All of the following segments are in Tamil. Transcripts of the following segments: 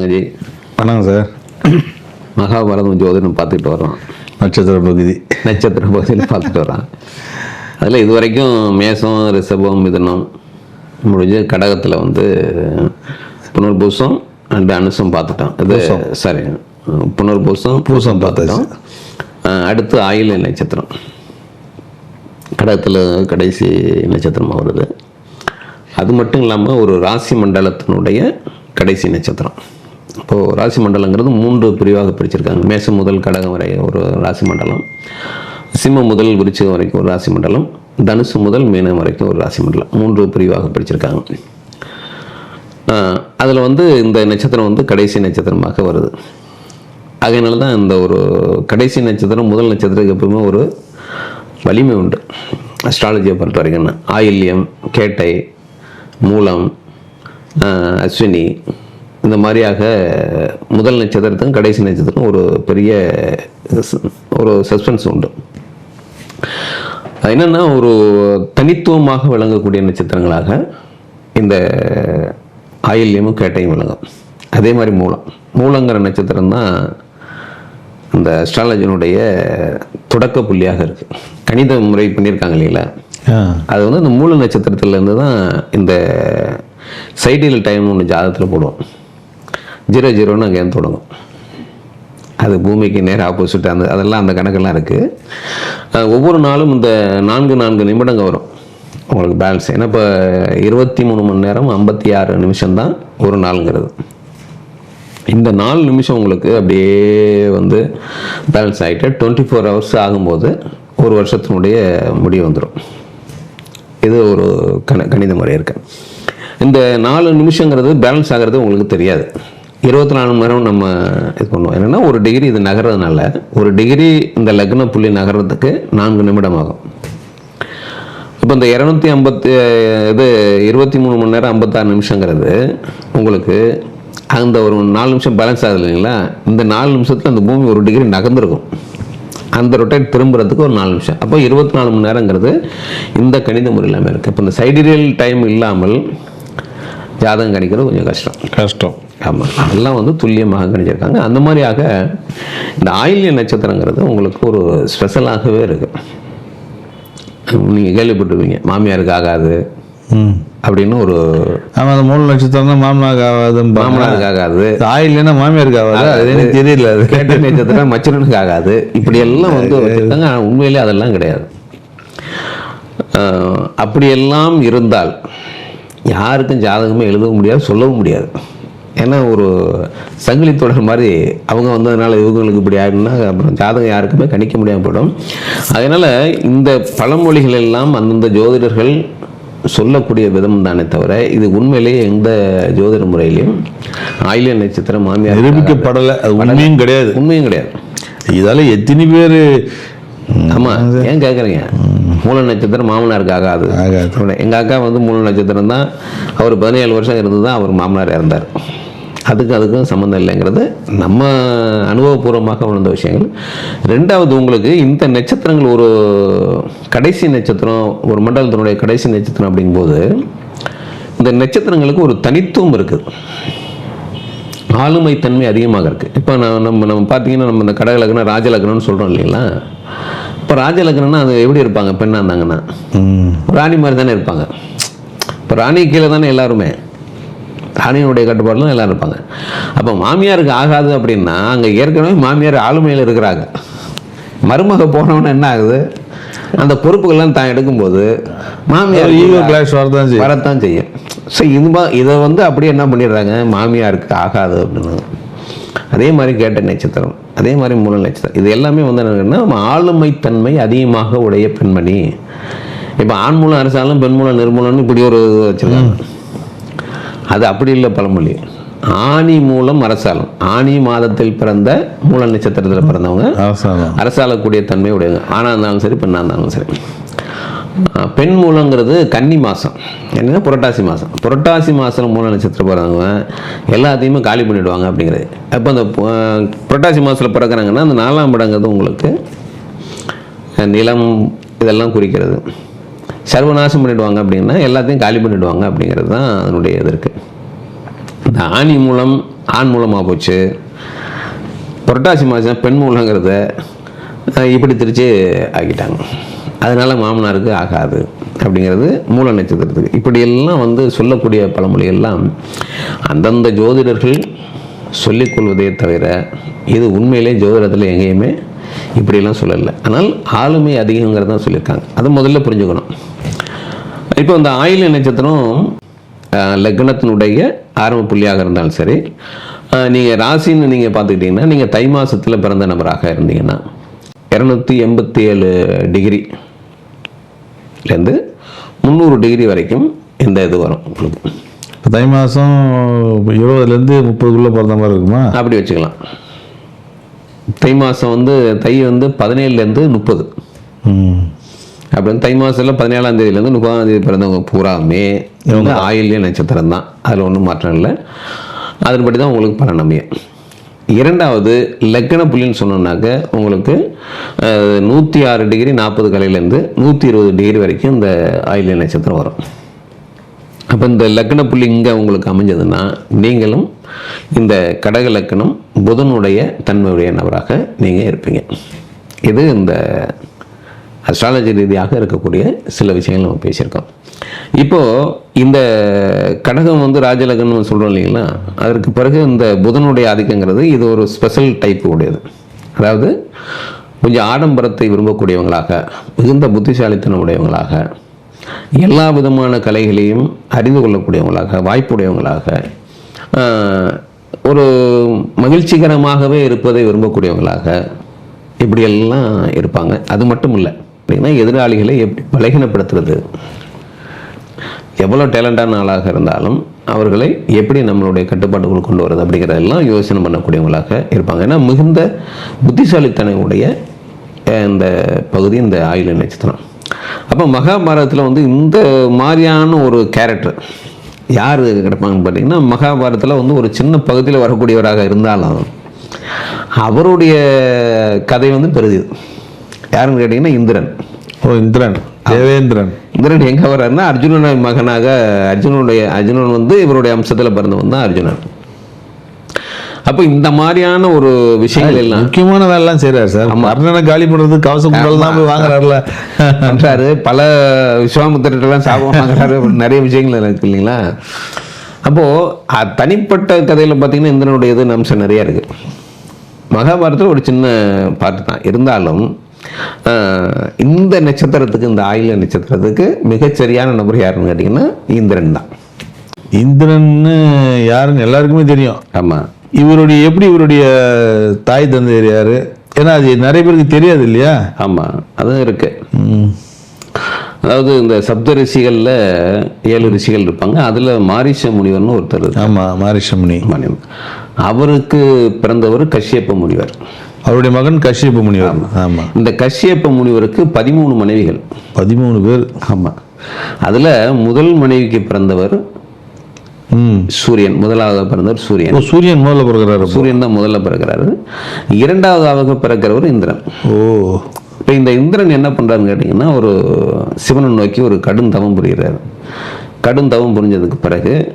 வணங்க ஜி வணக்கம் சார். மகாபாரதம் ஜோதிடம் பார்த்துட்டு வரோம். நட்சத்திர பகுதி. நட்சத்திர பகுதியில் பார்த்துட்டு வரோம். அதில் இது வரைக்கும் மேசம் ரிஷபம் மிதுனம் முடிஞ்சு கடகத்தில் வந்து புனர்பூசம் அண்ட் அனுசம் பார்த்துட்டோம். இது சரி புனர்பூசம் பூசம் பார்த்தாச்சு. அஹ் அடுத்து ஆயில நட்சத்திரம். கடகத்தில் கடைசி நட்சத்திரமாக வருது. அது மட்டும் இல்லாமல் ஒரு ராசி மண்டலத்தினுடைய கடைசி நட்சத்திரம். இப்போது ராசி மண்டலங்கிறது மூன்று பிரிவாக பிரிச்சிருக்காங்க. மேசம் முதல் கடகம் வரை ஒரு ராசி மண்டலம் சிம்மம் முதல் விருச்சிகம் வரைக்கும் ஒரு ராசி மண்டலம் தனுசு முதல் மீனம் வரைக்கும் ஒரு ராசி மண்டலம் மூன்று பிரிவாக பிரிச்சிருக்காங்க. அதில் வந்து இந்த நட்சத்திரம் வந்து கடைசி நட்சத்திரமாக வருது. அதனால தான் இந்த ஒரு கடைசி நட்சத்திரம் முதல் நட்சத்திரத்துக்கு எப்பவுமே ஒரு வலிமை உண்டு. அஸ்ட்ராலஜியை பொறுத்த வரைக்கும் ஆயில்யம் கேட்டை மூலம் அஸ்வினி இந்த மாதிரியாக முதல் நட்சத்திரத்துக்கும் கடைசி நட்சத்திரம் ஒரு பெரிய ஒரு சஸ்பென்ஸ் உண்டு. என்னன்னா ஒரு தனித்துவமாக விளங்கக்கூடிய நட்சத்திரங்களாக இந்த ஆயில்யமும் கேட்டையும் விளங்கும். அதே மாதிரி மூலம். மூலங்கிற நட்சத்திரம் தான் இந்த அஸ்ட்ராலஜினுடைய தொடக்க புள்ளியாக இருக்கு. கணித முறை பண்ணியிருக்காங்க இல்லைங்களா? அது வந்து இந்த மூல நட்சத்திரத்துலேருந்து தான் இந்த சைடில் டைம் ஒன்று ஜாதகத்தில் போடுவோம். ஜீரோ ஜீரோன்னு அங்கேருந்து தொடங்கும்? அது பூமிக்கு நேராக ஆப்போசிட் அந்த அதெல்லாம் அந்த கணக்கெல்லாம் இருக்குது ஒவ்வொரு நாளும் இந்த நான்கு நான்கு நிமிடங்கள் வரும். உங்களுக்கு பேலன்ஸ் ஏன்னா இப்போ இருபத்தி மூணு மணி நேரம் ஐம்பத்தி ஆறு நிமிஷம் தான் ஒரு நாளுங்கிறது. இந்த நாலு நிமிஷம் உங்களுக்கு அப்படியே வந்து பேலன்ஸ் ஆகிட்டு டுவெண்ட்டி ஃபோர் ஹவர்ஸ் ஆகும்போது ஒரு வருஷத்தினுடைய முடிவு வந்துடும் இது ஒரு கண கணித முறை இருக்கு. இந்த நாலு நிமிஷங்கிறது பேலன்ஸ் ஆகிறது உங்களுக்கு தெரியாது. இருபத்தி நாலு மணி நேரம் நம்ம இது பண்ணுவோம். என்னென்னா ஒரு டிகிரி இது நகர்றதுனால ஒரு டிகிரி இந்த லக்ன புள்ளி நகர்றதுக்கு நான்கு நிமிடம் ஆகும். இப்போ இந்த இரநூத்தி ஐம்பத்தி இது இருபத்தி மூணு மணி நேரம் ஐம்பத்தாறு நிமிஷங்கிறது உங்களுக்கு அந்த ஒரு நாலு நிமிஷம் பேலன்ஸ் ஆகுது இல்லைங்களா? இந்த நாலு நிமிஷத்தில் அந்த பூமி ஒரு டிகிரி நகர்ந்துருக்கும். அந்த ரொட்டேட் திரும்புறதுக்கு ஒரு நாலு நிமிஷம். அப்போ இருபத்தி நாலு மணி நேரங்கிறது இந்த கணித முறை இல்லாமல் இருக்குது இப்போ இந்த சைடீரியல் டைம் இல்லாமல் ஜாதகம் கணிக்கிறது கொஞ்சம் கஷ்டம். கஷ்டம். ஆமாம் அதெல்லாம் வந்து துல்லியமாக கணிச்சிருக்காங்க. அந்த மாதிரியாக இந்த ஆயில்ய நட்சத்திரங்கிறது உங்களுக்கு ஒரு ஸ்பெஷலாகவே இருக்குது நீங்கள் கேள்விப்பட்டிருப்பீங்க. மாமியாருக்கு ஆகாது அப்படின்னு ஒரு ஆமாம் அந்த மூணு நட்சத்திரம் தான் மாமனாருக்கு ஆகாதுன்னு மாமனாருக்கு ஆகாது. ஆயில் இல்லைன்னா மாமியாருக்கு ஆகாது? அது எனக்கு தெரியல அது. கேட்ட நட்சத்திரம் மச்சனுக்கு ஆகாது. இப்படி எல்லாம் வந்து வச்சிருக்காங்க. உண்மையிலே அதெல்லாம் கிடையாது. அப்படியெல்லாம் இருந்தால் யாருக்கும் ஜாதகமே எழுதவும் முடியாது சொல்லவும் முடியாது. ஏன்னா ஒரு சங்கிலி தொடர் மாதிரி அவங்க வந்ததுனால இவங்களுக்கு இப்படி ஆயிடும்னா அப்புறம் ஜாதகம் யாருக்குமே கணிக்க முடியாமல் போயிடும். அதனால் இந்த பழமொழிகள் எல்லாம் அந்தந்த ஜோதிடர்கள் சொல்லக்கூடிய விதம் தானே தவிர இது உண்மையிலேயே எந்த ஜோதிட முறையிலையும் ஆயிலிய நட்சத்திரம் மாமியார் நிரூபிக்கப்படலை. அது உண்மையும் கிடையாது. உண்மையும் கிடையாது. இதால எத்தனை பேர் ஆமா ஏன் கேட்குறீங்க மூல நட்சத்திரம் மாமனாருக்கு ஆகாது. ஆகாது. அப்படி. எங்க அக்கா வந்து மூல நட்சத்திரம் தான். அவர் பதினேழு வருஷம் இருந்து தான் அவர் மாமனார் இறந்தார் அதுக்கு அதுக்கும் சம்மந்தம் இல்லைங்கிறது நம்ம அனுபவபூர்வமாக உணர்ந்த விஷயங்கள். ரெண்டாவது உங்களுக்கு இந்த நட்சத்திரங்கள் ஒரு கடைசி நட்சத்திரம் ஒரு மண்டலத்தினுடைய கடைசி நட்சத்திரம் அப்படிங்கும்போது இந்த நட்சத்திரங்களுக்கு ஒரு தனித்துவம் இருக்குது ஆளுமை தன்மை அதிகமாக இருக்குது இப்போ நான் நம்ம நம்ம பார்த்தீங்கன்னா நம்ம இந்த கடக லக்னம் ராஜ லக்னம்னு சொல்கிறோம் இல்லைங்களா? இப்போ ராஜ லக்னம்னா அது எப்படி இருப்பாங்க? பெண்ணாக இருந்தாங்கன்னா. ராணி மாதிரி தானே இருப்பாங்க. இப்போ ராணி கீழே தானே எல்லாருமே. ராணியினுடைய கட்டுப்பாடுலாம் எல்லாரும் இருப்பாங்க. அப்போ மாமியாருக்கு ஆகாது அப்படின்னா அங்கே ஏற்கனவே மாமியார் ஆளுமையில் இருக்கிறாங்க. மருமக போனவொன்னே என்ன ஆகுது? அந்த பொறுப்புகள்லாம் தான் எடுக்கும்போது மாமியார் ஈகோ கிளாஷ் வரதான் செய்யும். வரத்தான் செய்யும். ஸோ இது இதை வந்து அப்படியே என்ன பண்ணிடுறாங்க? மாமியாருக்கு ஆகாது அப்படின்னு. அதே மாதிரி கேட்ட நட்சத்திரம் அதே மாதிரி மூல நட்சத்திரம். இது எல்லாமே வந்து என்னன்னா ஆளுமைத்தன்மை அதிகமாக உடைய பெண்மணி. இப்போ ஆண் மூலம் அரசாலும் பெண் மூலம் நிர்மூலம்னு இப்படி ஒரு வச்சிருக்காங்க. அது அப்படி இல்லை பழமொழி. ஆணி மூலம் அரசாலும் ஆணி மாதத்தில் பிறந்த மூல நட்சத்திரத்தில் பிறந்தவங்க அவசானம் அரசாளக்கூடிய தன்மை உடையவங்க ஆணாக இருந்தாலும் சரி பெண்ணாக இருந்தாலும் சரி. பெண் மூலங்கிறது கன்னி மாதம் என்னன்னா புரட்டாசி மாதம் புரட்டாசி மாதம் மூல நட்சத்திரம் பிறந்தவங்க எல்லாத்தையுமே காலி பண்ணிடுவாங்க அப்படிங்கிறது. அப்போ அந்த புரட்டாசி மாதத்தில் பிறக்கிறாங்கன்னா அந்த நாலாம் இடங்கிறது உங்களுக்கு நிலம் இதெல்லாம் குறிக்கிறது. சர்வநாசம் பண்ணிடுவாங்க அப்படின்னா எல்லாத்தையும் காலி பண்ணிடுவாங்க அப்படிங்கிறது தான் அதனுடைய இது இருக்குது இந்த ஆணி மூலம் ஆண் மூலமாக போச்சு. புரட்டாசி மாதம் பெண் மூலங்கிறத இப்படி திரிச்சு ஆக்கிட்டாங்க. அதனால மாமனாருக்கு ஆகாது அப்படிங்கிறது மூல நட்சத்திரத்துக்கு. இப்படியெல்லாம் வந்து சொல்லக்கூடிய பழமொழியெல்லாம் அந்தந்த ஜோதிடர்கள் சொல்லிக்கொள்வதே தவிர இது உண்மையிலே ஜோதிடத்தில் எங்கேயுமே இப்படியெல்லாம் சொல்லலை. ஆனால் ஆளுமை அதிகங்கிறத தான் சொல்லியிருக்காங்க. அதை முதல்ல புரிஞ்சுக்கணும். இப்போ இந்த ஆயில நட்சத்திரம் லக்னத்தினுடைய ஆரம்ப புள்ளியாக இருந்தாலும் சரி நீங்கள் ராசின்னு நீங்கள் பார்த்துக்கிட்டிங்கன்னா நீங்கள் தை மாசத்தில் பிறந்த நபராக இருந்தீங்கன்னா இரநூத்தி எண்பத்தி ஏழு டிகிரிலேருந்து முந்நூறு டிகிரி வரைக்கும் இந்த இது வரும் உங்களுக்கு. தை மாதம் இருபதுலேருந்து முப்பதுக்குள்ளே பிறந்த மாதிரி இருக்குமா? அப்படி வச்சுக்கலாம். தை மாதம் வந்து தை வந்து பதினேழுலேருந்து முப்பது. அப்படின்னு தை மாதத்தில் பதினேழாம் தேதியிலேருந்து முப்பதாம் தேதி பிறந்தவங்க பூராமே இவங்க ஆயில்ய நட்சத்திரம் தான் அதில் ஒன்றும் மாற்றம் இல்லை. அதன்படி தான் உங்களுக்கு பலன் அமையும் இரண்டாவது லக்கண புள்ளின்னு சொன்னோம்னாக்க உங்களுக்கு நூற்றி ஆறு டிகிரி நாற்பது கலையிலேருந்து நூற்றி இருபது டிகிரி வரைக்கும் இந்த ஆயில்ய நட்சத்திரம் வரும். அப்போ இந்த லக்ன புள்ளி இங்கே உங்களுக்கு அமைஞ்சதுன்னா நீங்களும் இந்த கடக லக்கணம் புதனுடைய தன்மையுடைய நபராக நீங்கள் இருப்பீங்க. இது இந்த அஸ்ட்ராலஜி ரீதியாக இருக்கக்கூடிய சில விஷயங்கள் நம்ம பேசியிருக்கோம். இப்போது இந்த கடகம் வந்து ராஜலக்னம் சொல்கிறோம் இல்லைங்களா? அதற்கு பிறகு இந்த புதனுடைய ஆதிக்கங்கிறது இது ஒரு ஸ்பெஷல் டைப் உடையது. அதாவது கொஞ்சம் ஆடம்பரத்தை விரும்பக்கூடியவங்களாக மிகுந்த புத்திசாலித்தனம் உடையவங்களாக எல்லா விதமான கலைகளையும் அறிந்து கொள்ளக்கூடியவங்களாக வாய்ப்புடையவங்களாக ஒரு மகிழ்ச்சிகரமாகவே இருப்பதை விரும்பக்கூடியவங்களாக இப்படியெல்லாம் இருப்பாங்க. அது மட்டும் இல்லை அப்படின்னா எதிராளிகளை எப்படி பலகீனப்படுத்துறது. எவ்வளோ டேலண்டான ஆளாக இருந்தாலும் அவர்களை எப்படி நம்மளுடைய கட்டுப்பாட்டுக்குள் கொண்டு வருது அப்படிங்கிறதெல்லாம் யோசனை பண்ணக்கூடியவங்களாக இருப்பாங்க. ஏன்னா மிகுந்த புத்திசாலித்தனையுடைய இந்த பகுதி இந்த ஆயுள நட்சத்திரம். அப்போ மகாபாரதத்தில் வந்து இந்த மாதிரியான ஒரு கேரக்டர் யார் கிடப்பாங்கன்னு பார்த்தீங்கன்னா மகாபாரதத்தில் வந்து ஒரு சின்ன பகுதியில் வரக்கூடியவராக இருந்தாலும் அவருடைய கதை வந்து பெருது. யாருன்னு கேட்டிங்கன்னா இந்திரன். ஓ இந்திரன். தேவேந்திரன். இந்திரன் எங்க வர்றாருன்னா அர்ஜுனனுடைய மகனாக அர்ஜுனனுடைய அர்ஜுனன் வந்து இவருடைய அம்சத்துல பிறந்தவன் தான் அர்ஜுனன். அப்போ இந்த மாதிரியான ஒரு விஷயங்கள் எல்லாம் முக்கியமான வேலைலாம் செய்கிறார் சார். அர்ணனை காலி பண்ணுறது கவச குண்டல் தான் போய் வாங்குறாருல. பண்றாரு. பல விஸ்வாமித்திரட்டெல்லாம் சாபம் வாங்குறாரு. நிறைய விஷயங்கள் இருக்கு இல்லைங்களா? அப்போ அ- தனிப்பட்ட கதையில பார்த்தீங்கன்னா இந்திரனுடைய இது அம்சம் நிறைய இருக்கு. மகாபாரதத்தில் ஒரு சின்ன பாட்டு தான். இருந்தாலும் இந்த நட்சத்திரத்துக்கு இந்த ஆயுள நட்சத்திரத்துக்கு மிகச்சரியான நபர் யாருன்னு கேட்டிங்கன்னா இந்திரன் தான். இந்திரன்னு யாருன்னு எல்லாருக்குமே தெரியும். ஆமா. இவருடைய எப்படி இவருடைய தாய் தந்தையர் யாரு? ஏன்னா அது நிறைய பேருக்கு தெரியாது இல்லையா? ஆமா அதுவும் இருக்கு. அதாவது இந்த சப்த ரிஷிகளில் ஏழு ரிஷிகள் இருப்பாங்க. அதுல மாரிஷ முனிவர்னு ஒருத்தர் இருக்கார். ஆமா மாரிஷமுனி மனிதன். அவருக்கு பிறந்தவர் கஷ்யப்ப முனிவர். அவருடைய மகன் கஷ்யப முனிவர். ஆமா. இந்த கஷ்யப்ப முனிவருக்கு பதிமூணு மனைவிகள். பதிமூணு பேர். ஆமா. அதுல முதல் மனைவிக்கு பிறந்தவர் சூரியன் முதலாவதாக பிறந்தவர் சூரியன். சூரியன் முதல்ல பிறகுறாரு. சூரியன் தான் முதல்ல பிறக்கிறாரு இரண்டாவதாக பிறக்கிறவர் இந்திரன். ஓ. இப்போ இந்த இந்திரன் என்ன பண்றாருன்னு கேட்டிங்கன்னா ஒரு சிவனை நோக்கி ஒரு கடும் தவம் புரிகிறார். கடும் தவம் புரிஞ்சதுக்கு பிறகு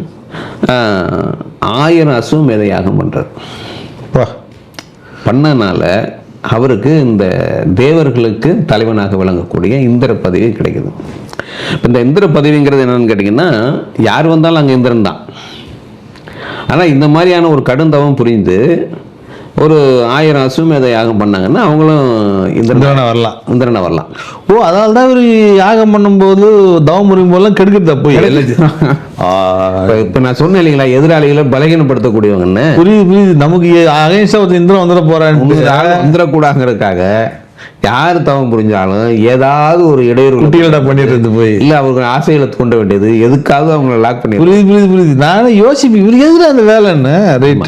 ஆயிரம் அசுவமேத யாகம் பண்றார். பா. பண்ணனால அவருக்கு இந்த தேவர்களுக்கு தலைவனாக விளங்கக்கூடிய இந்திர பதவி கிடைக்குது. இப்ப இந்த இந்திர பதவிங்கிறது என்னன்னு கேட்டிங்கன்னா யார் வந்தாலும் அங்கே இந்திரன் தான். ஆனால் இந்த மாதிரியான ஒரு கடுந்தவம் புரிந்து ஒரு ஆயிரம் அசுவமேத யாகம் பண்ணாங்கன்னா அவங்களும் இந்திரன் வரலாம். இந்திரனை வரலாம். ஓ அதனால தான் இவர் யாகம் பண்ணும்போது தவம் புரியும் போதெல்லாம் கெடுக்கிறதா போய். ஆ, இப்போ நான் சொன்னேன் இல்லைங்களா எதிராளிகளை பலகீனப்படுத்தக்கூடியவங்கன்னு. புரியுது புரியுது. நமக்கு அகைன்ஸ்டா ஒருத்தர் இந்திரன் வந்துட போறான்னு வந்துடக்கூடாங்கிறதுக்காக யார் தவம் புரிஞ்சாலும் ஏதாவது ஒரு இடையூறு குட்டிகளா பண்ணிட்டு இருந்து போய். இல்ல அவருக்கு ஆசைகளை தூண்ட வேண்டியது. எதுக்காவது அவங்கள லாக் பண்ணி புரியுது புரியுது புரியுது. நானே யோசிப்பேன் இவரு எதுல அந்த வேலைன்னு ரைட்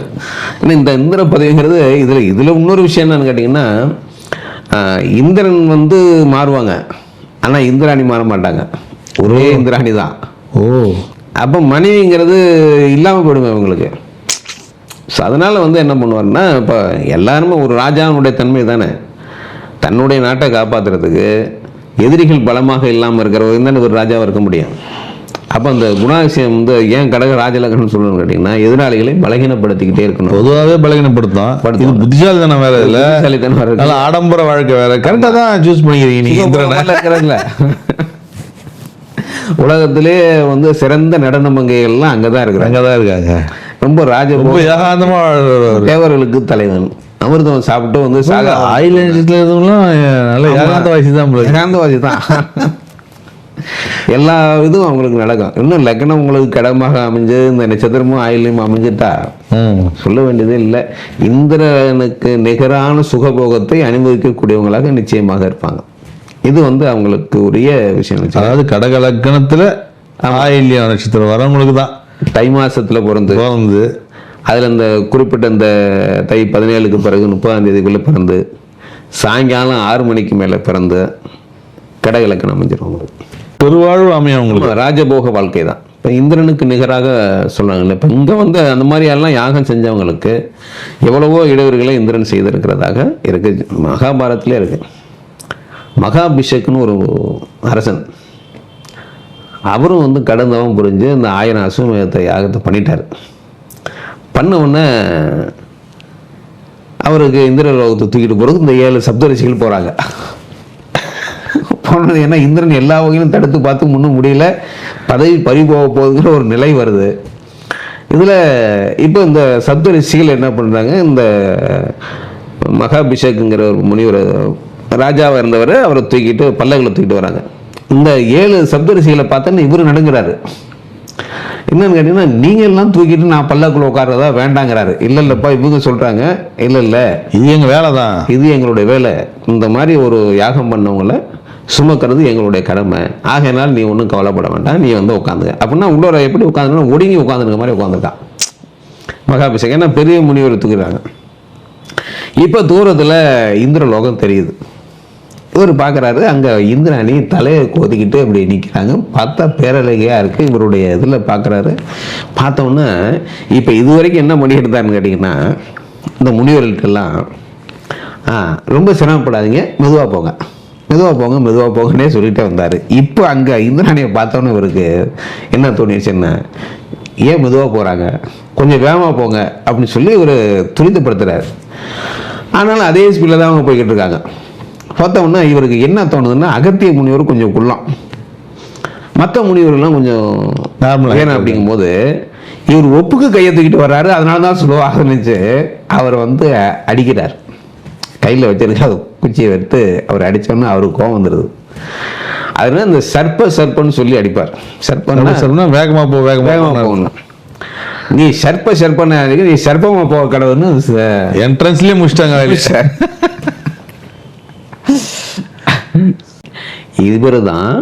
இந்த இந்திர பதவிங்கிறது இதுல இதுல இன்னொரு விஷயம் என்னன்னு கேட்டிங்கன்னா இந்திரன் வந்து மாறுவாங்க. ஆனா இந்திராணி மாற மாட்டாங்க. ஒரே இந்திராணி தான். ஓ. அப்போ மனைவிங்கிறது இல்லாமல் போயிடுங்க அவங்களுக்கு. ஸோ அதனால் வந்து என்ன பண்ணுவாருன்னா இப்போ எல்லாருமே ஒரு ராஜாவுடைய தன்மை தானே. தன்னுடைய நாட்டை காப்பாற்றுறதுக்கு எதிரிகள் பலமாக இல்லாமல் இருக்கிறவங்க தானே ஒரு ராஜாவாக இருக்க முடியும். அப்போ அந்த குணாதிசயம் வந்து ஏன் கடக ராஜலக்கணம் சொல்லணும்னு கேட்டிங்கன்னா எதிராளிகளை பலகீனப்படுத்திக்கிட்டே இருக்கணும். பொதுவாகவே பலகீனப்படுத்தும் இது புத்திசாலித்தனம் வேற இல்ல. புத்திசாலித்தனம் வேற. நல்ல ஆடம்பர வாழ்க்கை வேற. கரெக்டா தான் சூஸ் பண்ணிக்கிறீங்க நீங்க இந்திரனை. உலகத்துல இருக்கிறாங்களே. உலகத்திலே வந்து சிறந்த நடன மங்கைகள்லாம் அங்கதான் இருக்கிறாங்க. அங்கதான் இருக்காங்க. ரொம்ப ராஜ ரொம்ப ஏகாந்தமா வாழ்றவர். தேவர்களுக்கு தலைவன். அமிர்தம் சாப்பிட்டு வந்து சாகா. ஆயிலண்ட்ஸ்ல இருந்தவங்களாம் நல்ல ஏகாந்த வயசு தான் bro. ஏகாந்தவாதி தான் எல்லா இதுவும் அவங்களுக்கு நடக்கும். இன்னும் லக்னம் உங்களுக்கு கடமாக அமைஞ்சு இந்த நட்சத்திரமும் ஆயிலையும் அமைஞ்சிட்டா. சொல்ல வேண்டியதே இல்லை. இந்திரனுக்கு நிகரான சுகபோகத்தை அனுபவிக்கக்கூடியவங்களாக நிச்சயமாக இருப்பாங்க. இது வந்து அவங்களுக்கு உரிய விஷயம். அதாவது கடக லக்கணத்துல ஆயில்ய நட்சத்திரம் வரவங்களுக்கு தான் தை மாசத்துல பிறந்து. பிறந்து. அதில் இந்த குறிப்பிட்ட இந்த தை பதினேழுக்கு பிறகு முப்பதாம் தேதிக்குள்ளே பிறந்து சாயங்காலம் ஆறு மணிக்கு மேலே பிறந்து கடகலக்கணம் அமைஞ்சிரும் அவங்களுக்கு பெருவாழ்வு அமையும் உங்களுக்கு. ஆமா, ராஜபோக வாழ்க்கை தான். இப்போ இந்திரனுக்கு நிகராக சொல்றாங்கல்ல இப்போ இங்கே வந்து அந்த மாதிரி எல்லாம் யாகம் செஞ்சவங்களுக்கு எவ்வளவோ இடையூறுகளை இந்திரன் செய்திருக்கிறதாக இருக்கு. மகாபாரத்திலே இருக்கு. மகாபிஷேக்னு ஒரு அரசன் அவரும் வந்து கடந்தவன் புரிஞ்சு இந்த ஆயிரம் அசுமேகத்தை யாகத்தை பண்ணிட்டார். பண்ண உடனே அவருக்கு இந்திர லோகத்தை தூக்கிட்டு போகிறது இந்த ஏழு சப்தரிசிகள் போகிறாங்க போனது ஏன்னா இந்திரன் எல்லா வகையிலும் தடுத்து பார்த்து முன்னும் முடியல. பதவி பறி போக போகுதுங்கிற ஒரு நிலை வருது. இதில் இப்போ இந்த சப்தரிஷிகள் என்ன பண்ணுறாங்க இந்த மகாபிஷேக்குங்கிற ஒரு முனிவர் ராஜாவாக இருந்தவர் அவரை தூக்கிட்டு பல்லக்கில் தூக்கிட்டு வராங்க. இந்த ஏழு சப்தரிஷிகளை பார்த்தோன்னு இவர் நடுங்கிறாரு. என்னன்னு கேட்டீங்கன்னா நீங்க எல்லாம் தூக்கிட்டு நான் பல்லக்குள்ள உட்கார்றதா வேண்டாங்கிறாரு. இல்ல இல்லப்பா இவங்க சொல்றாங்க. இல்ல இல்ல. இது எங்க வேலை தான் இது எங்களுடைய வேலை. இந்த மாதிரி ஒரு யாகம் பண்ணவங்கள சுமக்கிறது எங்களுடைய கடமை. ஆகையினால் நீ ஒன்றும் கவலைப்பட வேண்டாம். நீ வந்து உட்காந்துக்க. அப்படின்னா உள்ளவரை எப்படி உட்காந்துருக்கா ஒடுங்கி உட்காந்துருக்க மாதிரி உட்காந்துருக்கான் மகாபிஷேகம். ஏன்னா பெரிய முனிவர் தூக்குறாங்க இப்போ தூரத்தில் இந்திரலோகம் தெரியுது. இவர் பார்க்குறாரு அங்கே இந்திராணி தலையை கோதிக்கிட்டு அப்படி நிற்கிறாங்க பார்த்தா பேரழகையாக இருக்குது இவருடைய இதில் பார்க்குறாரு. பார்த்தோன்னே இப்போ இது வரைக்கும் என்ன பண்ணிக்கிட்டு இருந்தாருன்னு கேட்டிங்கன்னா இந்த முனிவர்களுக்கெல்லாம் ஆ ரொம்ப சிரமப்படாதீங்க மெதுவாக போங்க. மெதுவாக போங்க மெதுவாக போங்கன்னே சொல்லிகிட்டே வந்தார். இப்போ அங்கே இந்திராணியை பார்த்தோன்னே இவருக்கு என்ன தோணிச்சுன்னா ஏன் மெதுவாக போகிறாங்க கொஞ்சம் வேகமாக போங்க அப்படின்னு சொல்லி இவர் துரிதப்படுத்துகிறார் ஆனாலும் அதே ஸ்பீடில் தான் அவங்க போய்கிட்டு இருக்காங்க. பார்த்தோம்னா இவருக்கு என்ன தோணுதுன்னா அகத்திய முனிவர் கொஞ்சம் குள்ளம் மற்ற முனிவர்கள்லாம் கொஞ்சம் ஆ ஏன்னா அப்படிங்கும்போது இவர் ஒப்புக்கு கையை தூக்கிட்டு வர்றாரு அதனால தான் ஸ்லோவாக நினச்சி அவர் வந்து அடிக்கிறார். கையில் வச்சிருக்க அது குச்சியை எடுத்து அவர் அடித்தோன்னே அவருக்கு கோவம் வந்துடுது அதனால இந்த சர்ப்ப சர்ப்பன்னு சொல்லி அடிப்பார். சர்ப்பன்னா சொன்னா வேகமா போ வேகமா வேகமாக போகணும். நீ சர்ப்ப சர்ப்பன்னு நீ சர்ப்பமா போக கடவுள்னு ச- என்ட்ரன்ஸ்லயே முடிச்சிட்டாங்க. இவர் தான்.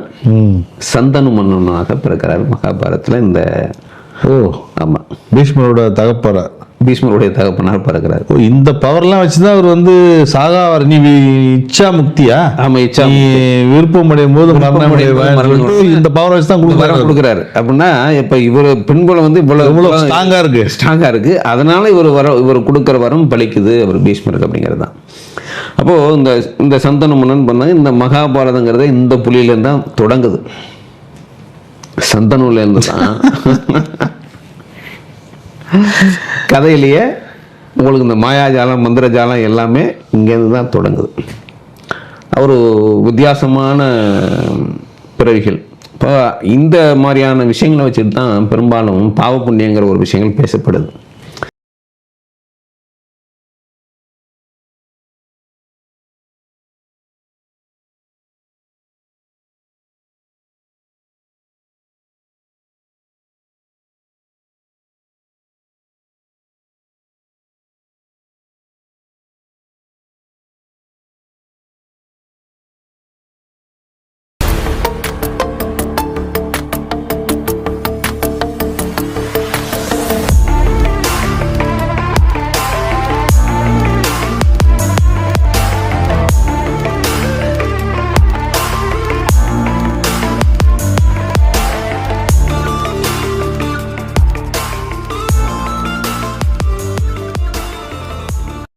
சந்தனு மன்னனாக பிறக்கிறார் மகாபாரத்தில் இந்த ஓ ஆமாம் பீஷ்மரோட தகப்பற பீஷ்மருடைய தகப்பனார் பிறக்கிறார். ஓ இந்த பவர்லாம் வச்சுதான் அவர் வந்து சாகாவார் நீ இச்சா முக்தியா ஆமா இச்சா விருப்பம் அடையும் போது மரணம் இந்த பவர் வச்சு தான் கொடுக்குறாரு கொடுக்குறாரு. அப்படின்னா இப்போ இவர் பெண்குலம் வந்து இவ்வளவு எவ்வளவு ஸ்ட்ராங்கா இருக்கு. ஸ்ட்ராங்காக இருக்குது அதனால இவர் வர இவர் கொடுக்குற வரம் பலிக்குது அவர் பீஷ்மருக்கு அப்படிங்கிறது தான் அப்போது இந்த இந்த சந்தன மன்னன் பண்ணாங்க இந்த மகாபாரதங்கிறதே இந்த புலியிலேருந்து தான் தொடங்குது. சந்தனூர்லேருந்து தான் கதையிலேயே உங்களுக்கு இந்த மாயாஜாலம் மந்திரஜாலம் எல்லாமே இங்கேருந்து தான் தொடங்குது. அவர் வித்தியாசமான பிறவிகள். இப்போ இந்த மாதிரியான விஷயங்களை வச்சுட்டு தான் பெரும்பாலும் பாவ புண்ணியங்கிற ஒரு விஷயங்கள் பேசப்படுது.